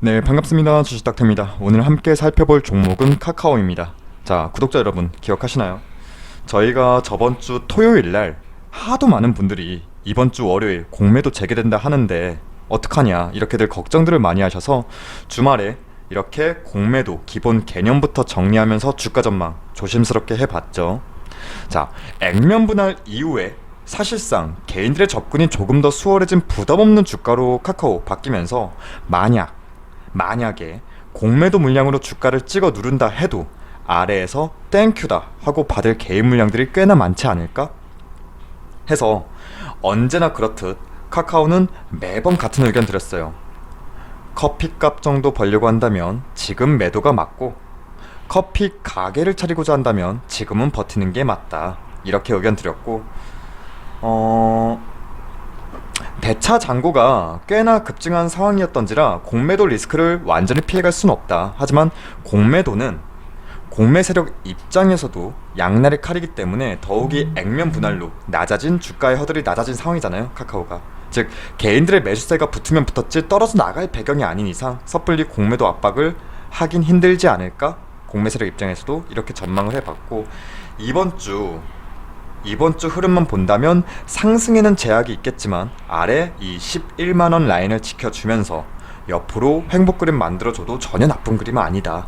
네, 반갑습니다. 주식닥터입니다. 오늘 함께 살펴볼 종목은 카카오입니다. 자, 구독자 여러분, 기억하시나요? 저희가 저번 주 토요일 날 하도 많은 분들이 이번 주 월요일 공매도 재개된다 하는데 어떡하냐 이렇게들 걱정들을 많이 하셔서 주말에 이렇게 공매도 기본 개념부터 정리하면서 주가 전망 조심스럽게 해봤죠. 자, 액면 분할 이후에 사실상 개인들의 접근이 조금 더 수월해진 부담 없는 주가로 카카오 바뀌면서 만약 만약에 공매도 물량으로 주가를 찍어 누른다 해도 아래에서 땡큐다 하고 받을 개인 물량들이 꽤나 많지 않을까? 해서 언제나 그렇듯 카카오는 매번 같은 의견 드렸어요. 커피값 정도 벌려고 한다면 지금 매도가 맞고 커피 가게를 차리고자 한다면 지금은 버티는 게 맞다. 이렇게 의견 드렸고 어 대차 잔고가 꽤나 급증한 상황이었던지라 공매도 리스크를 완전히 피해갈 수는 없다. 하지만 공매도는 공매 세력 입장에서도 양날의 칼이기 때문에 더욱이 액면 분할로 낮아진 주가의 허들이 낮아진 상황이잖아요. 카카오가. 즉 개인들의 매수세가 붙으면 붙었지 떨어져 나갈 배경이 아닌 이상 섣불리 공매도 압박을 하긴 힘들지 않을까? 공매 세력 입장에서도 이렇게 전망을 해봤고 이번 주 이번 주 흐름만 본다면 상승에는 제약이 있겠지만 아래 이 11만 원 라인을 지켜주면서 옆으로 행복 그림 만들어줘도 전혀 나쁜 그림은 아니다.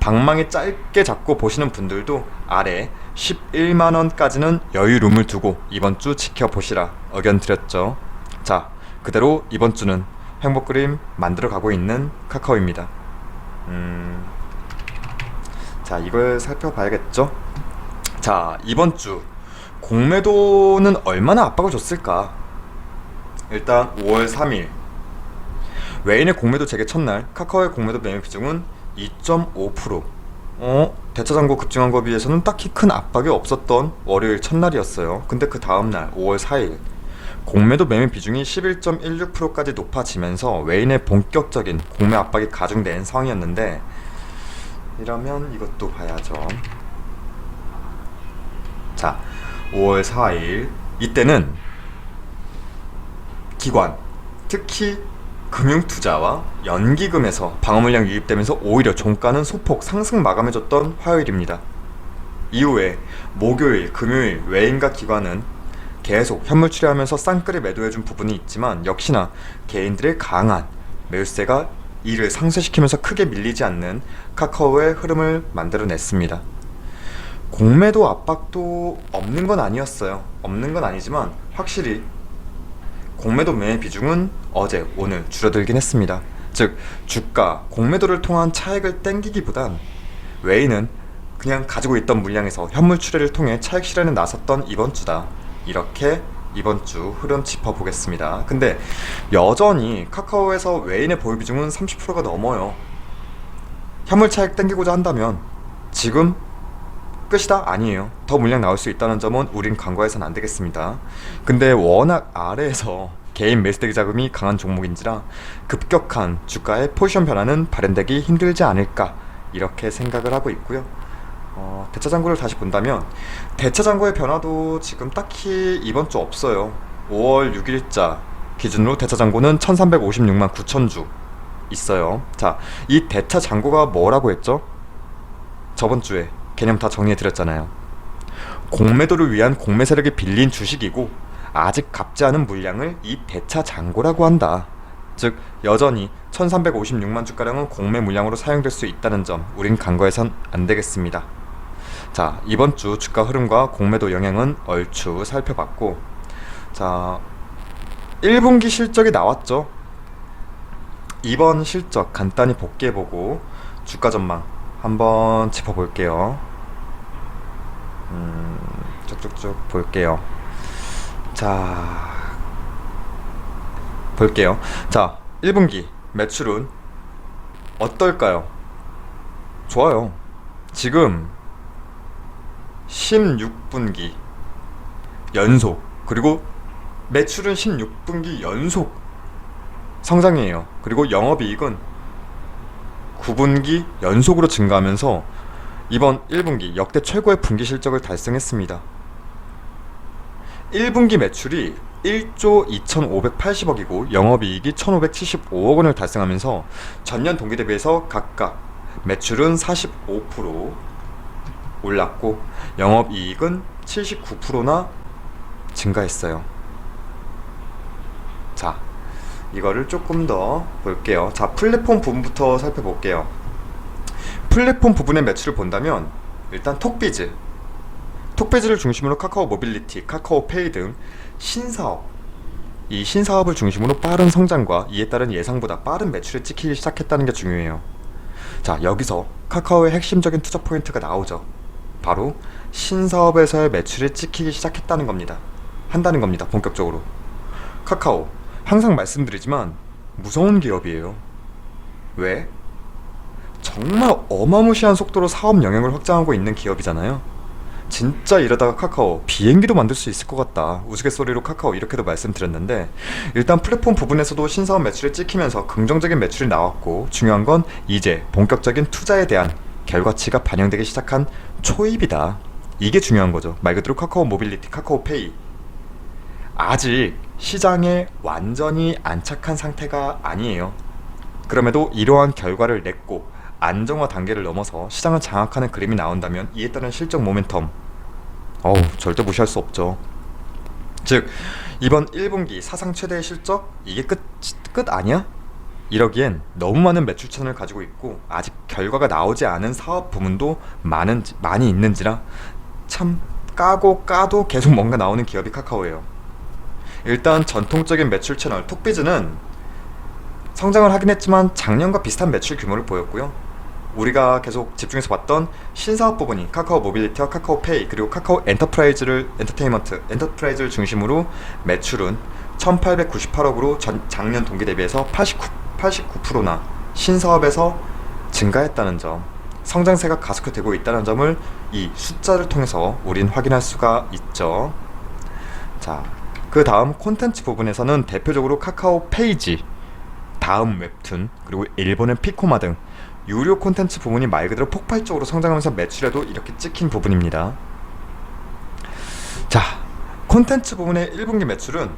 방망이 짧게 잡고 보시는 분들도 아래 11만 원까지는 여유룸을 두고 이번 주 지켜보시라 의견 드렸죠. 자, 그대로 이번 주는 행복 그림 만들어 가고 있는 카카오입니다. 음, 자 이걸 살펴봐야겠죠. 자 이번 주 공매도는 얼마나 압박을 줬을까? 일단 5월 3일 외인의 공매도 재개 첫날 카카오의 공매도 매매 비중은 2.5% 어? 대차장고 급증한 거에 비해서는 딱히 큰 압박이 없었던 월요일 첫날이었어요. 근데 그 다음날 5월 4일 공매도 매매 비중이 11.16%까지 높아지면서 외인의 본격적인 공매 압박이 가중된 상황이었는데 이러면 이것도 봐야죠. 자, 5월 4일 이때는 기관, 특히 금융투자와 연기금에서 방어물량 유입되면서 오히려 종가는 소폭 상승 마감해줬던 화요일입니다. 이후에 목요일, 금요일 외인과 기관은 계속 현물 출하하면서 쌍끌이 매도해준 부분이 있지만 역시나 개인들의 강한 매수세가 이를 상쇄시키면서 크게 밀리지 않는 카카오의 흐름을 만들어냈습니다. 공매도 압박도 없는 건 아니었어요. 없는 건 아니지만 확실히 공매도 매매 비중은 어제 오늘 줄어들긴 했습니다. 즉 주가 공매도를 통한 차익을 땡기기보단 외인은 그냥 가지고 있던 물량에서 현물 출회를 통해 차익 실현에 나섰던 이번 주다. 이렇게 이번 주 흐름 짚어보겠습니다. 근데 여전히 카카오에서 외인의 보유 비중은 30%가 넘어요. 현물 차익 땡기고자 한다면 지금 끝이다? 아니에요. 더 물량 나올 수 있다는 점은 우린 간과해서는 안 되겠습니다. 근데 워낙 아래에서 개인 매수대기 자금이 강한 종목인지라 급격한 주가의 포지션 변화는 발현되기 힘들지 않을까 이렇게 생각을 하고 있고요. 어, 대차 잔고를 다시 본다면 대차 잔고의 변화도 지금 딱히 이번 주 없어요. 5월 6일자 기준으로 대차 잔고는 1356만 9천 주 있어요. 자, 이 대차 잔고가 뭐라고 했죠? 저번 주에 개념 다 정리해 드렸잖아요. 공매도를 위한 공매 세력이 빌린 주식이고 아직 갚지 않은 물량을 이 대차 잔고라고 한다. 즉 여전히 1356만 주가량은 공매 물량으로 사용될 수 있다는 점 우린 간과해선 안 되겠습니다. 자 이번 주 주가 흐름과 공매도 영향은 얼추 살펴봤고 자 1분기 실적이 나왔죠. 이번 실적 간단히 복귀해보고 주가 전망 한번 짚어볼게요. 음, 쭉쭉쭉 볼게요. 자, 볼게요. 자, 1분기 매출은 어떨까요? 좋아요. 지금 16분기 연속 그리고 매출은 16분기 연속 성장이에요. 그리고 영업이익은 9분기 연속으로 증가하면서 이번 1분기 역대 최고의 분기 실적을 달성했습니다. 1분기 매출이 1조 2,580억이고 영업이익이 1,575억 원을 달성하면서 전년 동기 대비해서 각각 매출은 45% 올랐고 영업이익은 79%나 증가했어요. 자, 이거를 조금 더 볼게요. 자, 플랫폼 부분부터 살펴볼게요. 플랫폼 부분의 매출을 본다면 일단 톡비즈 톡비즈를 중심으로 카카오 모빌리티, 카카오 페이 등 신사업 이 신사업을 중심으로 빠른 성장과 이에 따른 예상보다 빠른 매출을 찍히기 시작했다는 게 중요해요. 자, 여기서 카카오의 핵심적인 투자 포인트가 나오죠. 바로 신사업에서의 매출이 찍히기 시작했다는 겁니다. 한다는 겁니다. 본격적으로. 카카오 항상 말씀드리지만 무서운 기업이에요. 왜? 정말 어마무시한 속도로 사업 영역을 확장하고 있는 기업이잖아요. 진짜 이러다가 카카오 비행기도 만들 수 있을 것 같다. 우스갯소리로 카카오 이렇게도 말씀드렸는데 일단 플랫폼 부분에서도 신사업 매출이 찍히면서 긍정적인 매출이 나왔고 중요한 건 이제 본격적인 투자에 대한 결과치가 반영되기 시작한 초입이다. 이게 중요한 거죠. 말 그대로 카카오 모빌리티, 카카오 페이. 아직 시장에 완전히 안착한 상태가 아니에요. 그럼에도 이러한 결과를 냈고 안정화 단계를 넘어서 시장을 장악하는 그림이 나온다면 이에 따른 실적 모멘텀 어우 절대 무시할 수 없죠. 즉 이번 1분기 사상 최대의 실적 이게 끝 끝 아니야? 이러기엔 너무 많은 매출 천을 가지고 있고 아직 결과가 나오지 않은 사업 부문도 많은 많이 있는지라 참 까고 까도 계속 뭔가 나오는 기업이 카카오예요. 일단 전통적인 매출 채널 톡비즈는 성장을 하긴 했지만 작년과 비슷한 매출 규모를 보였고요. 우리가 계속 집중해서 봤던 신사업 부분이 카카오 모빌리티와 카카오 페이 그리고 카카오 엔터프라이즈를 엔터테인먼트 엔터프라이즈를 중심으로 매출은 1898억으로 전, 작년 동기 대비해서 89, 89%나 신사업에서 증가했다는 점 성장세가 가속화되고 있다는 점을 이 숫자를 통해서 우린 확인할 수가 있죠. 자, 그 다음 콘텐츠 부분에서는 대표적으로 카카오 페이지, 다음 웹툰, 그리고 일본의 피코마 등 유료 콘텐츠 부분이 말 그대로 폭발적으로 성장하면서 매출에도 이렇게 찍힌 부분입니다. 자, 콘텐츠 부분의 1분기 매출은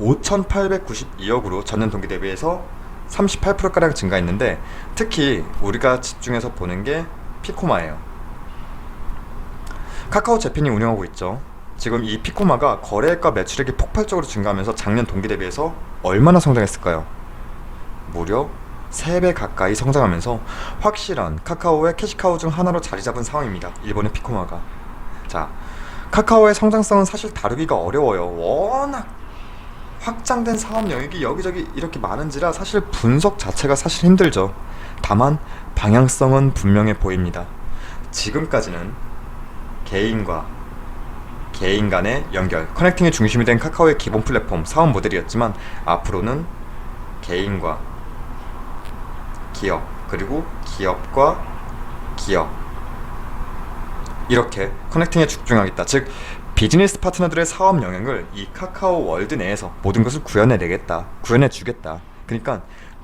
5,892억으로 전년 동기 대비해서 38%가량 증가했는데 특히 우리가 집중해서 보는 게 피코마예요. 카카오 재팬이 운영하고 있죠. 지금 이 피코마가 거래액과 매출액이 폭발적으로 증가하면서 작년 동기 대비해서 얼마나 성장했을까요? 무려 3배 가까이 성장하면서 확실한 카카오의 캐시카우 중 하나로 자리 잡은 상황입니다. 일본의 피코마가. 자, 카카오의 성장성은 사실 다루기가 어려워요. 워낙 확장된 사업 영역이 여기저기 이렇게 많은지라 사실 분석 자체가 사실 힘들죠. 다만 방향성은 분명해 보입니다. 지금까지는 개인과 개인 간의 연결, 커넥팅의 중심이 된 카카오의 기본 플랫폼 사업 모델이었지만 앞으로는 개인과 기업 그리고 기업과 기업 이렇게 커넥팅에 집중하겠다. 즉 비즈니스 파트너들의 사업 영역을 이 카카오 월드 내에서 모든 것을 구현해 내겠다. 구현해 주겠다. 그러니까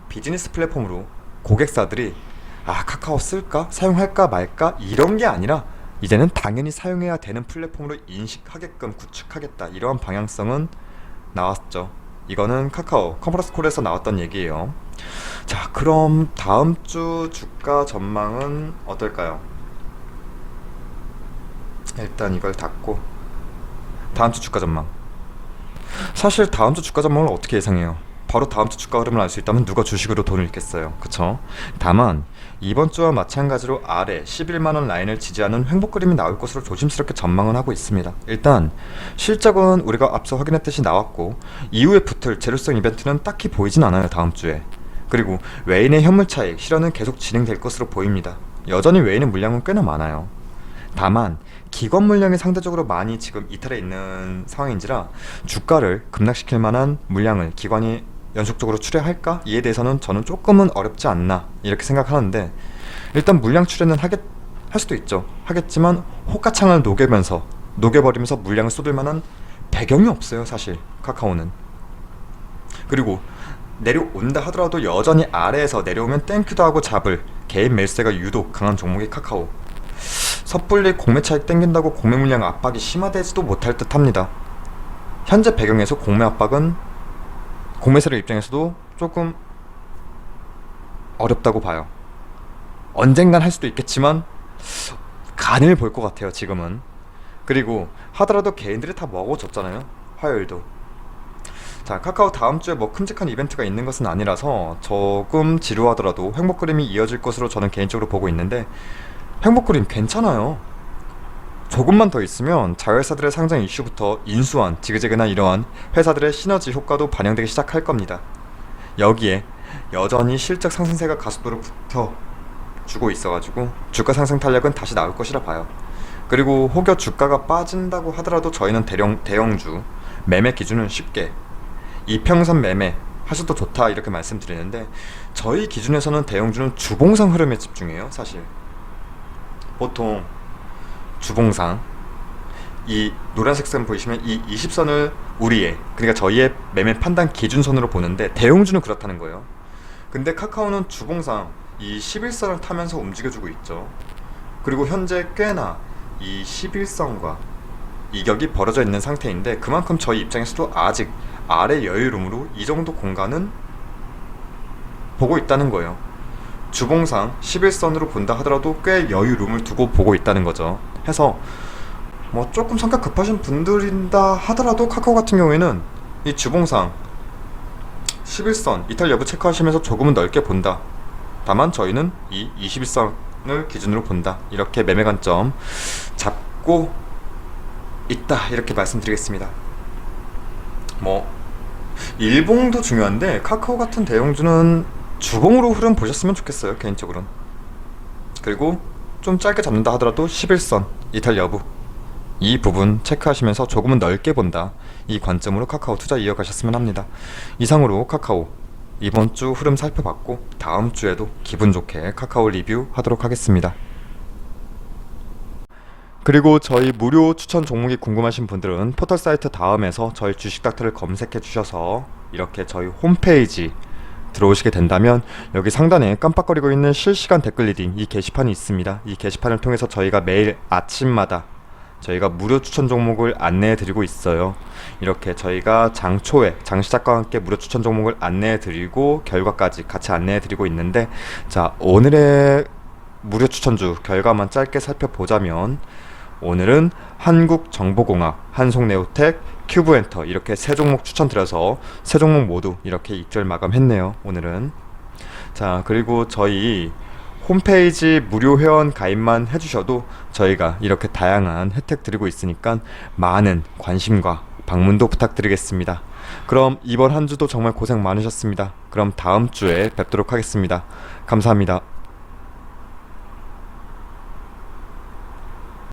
비즈니스 플랫폼으로 고객사들이 아 카카오 쓸까 사용할까 말까 이런 게 아니라 이제는 당연히 사용해야 되는 플랫폼으로 인식하게끔 구축하겠다. 이러한 방향성은 나왔죠. 이거는 카카오 컨퍼런스 콜에서 나왔던 얘기예요. 자, 그럼 다음 주 주가 전망은 어떨까요? 일단 이걸 닫고 다음 주 주가 전망. 사실 다음 주 주가 전망을 어떻게 예상해요? 바로 다음 주 주가 흐름을 알 수 있다면 누가 주식으로 돈을 잃겠어요. 그쵸? 다만 이번 주와 마찬가지로 아래 11만원 라인을 지지하는 횡보 그림이 나올 것으로 조심스럽게 전망은 하고 있습니다. 일단 실적은 우리가 앞서 확인했듯이 나왔고 이후에 붙을 재료성 이벤트는 딱히 보이진 않아요. 다음 주에. 그리고 외인의 현물 차익 실현은 계속 진행될 것으로 보입니다. 여전히 외인의 물량은 꽤나 많아요. 다만 기관 물량이 상대적으로 많이 지금 이탈해 있는 상황인지라 주가를 급락시킬 만한 물량을 기관이 연속적으로 출회할까? 이에 대해서는 저는 조금은 어렵지 않나 이렇게 생각하는데 일단 물량 출회는 하겠 할 수도 있죠. 하겠지만 호가창을 녹여면서 녹여버리면서 물량을 쏟을 만한 배경이 없어요, 사실 카카오는. 그리고 내려온다 하더라도 여전히 아래에서 내려오면 땡큐도 하고 잡을 개인 매수세가 유독 강한 종목이 카카오. 섣불리 공매 차익 땡긴다고 공매 물량 압박이 심화되지도 못할 듯합니다. 현재 배경에서 공매 압박은 공매 세력 입장에서도 조금 어렵다고 봐요. 언젠간 할 수도 있겠지만 간을 볼 것 같아요 지금은. 그리고 하더라도 개인들이 다 먹어줬잖아요 화요일도. 자 카카오 다음 주에 뭐 큼직한 이벤트가 있는 것은 아니라서 조금 지루하더라도 행복 그림이 이어질 것으로 저는 개인적으로 보고 있는데 행복 그림 괜찮아요. 조금만 더 있으면 자회사들의 상장 이슈부터 인수한 지그재그나 이러한 회사들의 시너지 효과도 반영되기 시작할 겁니다. 여기에 여전히 실적 상승세가 가속도로 붙어 주고 있어가지고 주가 상승 탄력은 다시 나올 것이라 봐요. 그리고 혹여 주가가 빠진다고 하더라도 저희는 대령 대형주 매매 기준은 쉽게 이평선 매매 하셔도 좋다 이렇게 말씀드리는데 저희 기준에서는 대형주는 주봉상 흐름에 집중해요 사실 보통 주봉상 이 노란색 선 보이시면 이 20선을 우리의 그러니까 저희의 매매 판단 기준선으로 보는데 대형주는 그렇다는 거예요. 근데 카카오는 주봉상 이 11선을 타면서 움직여주고 있죠. 그리고 현재 꽤나 이 11선과 이격이 벌어져 있는 상태인데 그만큼 저희 입장에서도 아직 아래 여유룸으로 이 정도 공간은 보고 있다는 거예요. 주봉상 11선으로 본다 하더라도 꽤 여유룸을 두고 보고 있다는 거죠. 해서 뭐 조금 성격 급하신 분들인다 하더라도 카카오 같은 경우에는 이 주봉상 11선 이탈 여부 체크하시면서 조금은 넓게 본다. 다만 저희는 이 21선을 기준으로 본다. 이렇게 매매 관점 잡고 있다. 이렇게 말씀드리겠습니다. 뭐 일봉도 중요한데 카카오 같은 대형주는 주봉으로 흐름 보셨으면 좋겠어요. 개인적으로는. 그리고 좀 짧게 잡는다 하더라도 11선 이탈 여부 이 부분 체크하시면서 조금은 넓게 본다 이 관점으로 카카오 투자 이어가셨으면 합니다 이상으로 카카오 이번 주 흐름 살펴봤고 다음 주에도 기분 좋게 카카오 리뷰 하도록 하겠습니다 그리고 저희 무료 추천 종목이 궁금하신 분들은 포털 사이트 다음에서 저희 주식 닥터를 검색해 주셔서 이렇게 저희 홈페이지 들어오시게 된다면 여기 상단에 깜빡거리고 있는 실시간 댓글 리딩 이 게시판이 있습니다. 이 게시판을 통해서 저희가 매일 아침마다 저희가 무료 추천 종목을 안내해 드리고 있어요. 이렇게 저희가 장 초에 장 시작과 함께 무료 추천 종목을 안내해 드리고 결과까지 같이 안내해 드리고 있는데 자, 오늘의 무료 추천주 결과만 짧게 살펴보자면 오늘은 한국정보공학, 한송네오텍, 큐브엔터 이렇게 세 종목 추천드려서 세 종목 모두 이렇게 입절 마감했네요. 오늘은 자 그리고 저희 홈페이지 무료 회원 가입만 해주셔도 저희가 이렇게 다양한 혜택 드리고 있으니까 많은 관심과 방문도 부탁드리겠습니다. 그럼 이번 한 주도 정말 고생 많으셨습니다. 그럼 다음 주에 뵙도록 하겠습니다. 감사합니다.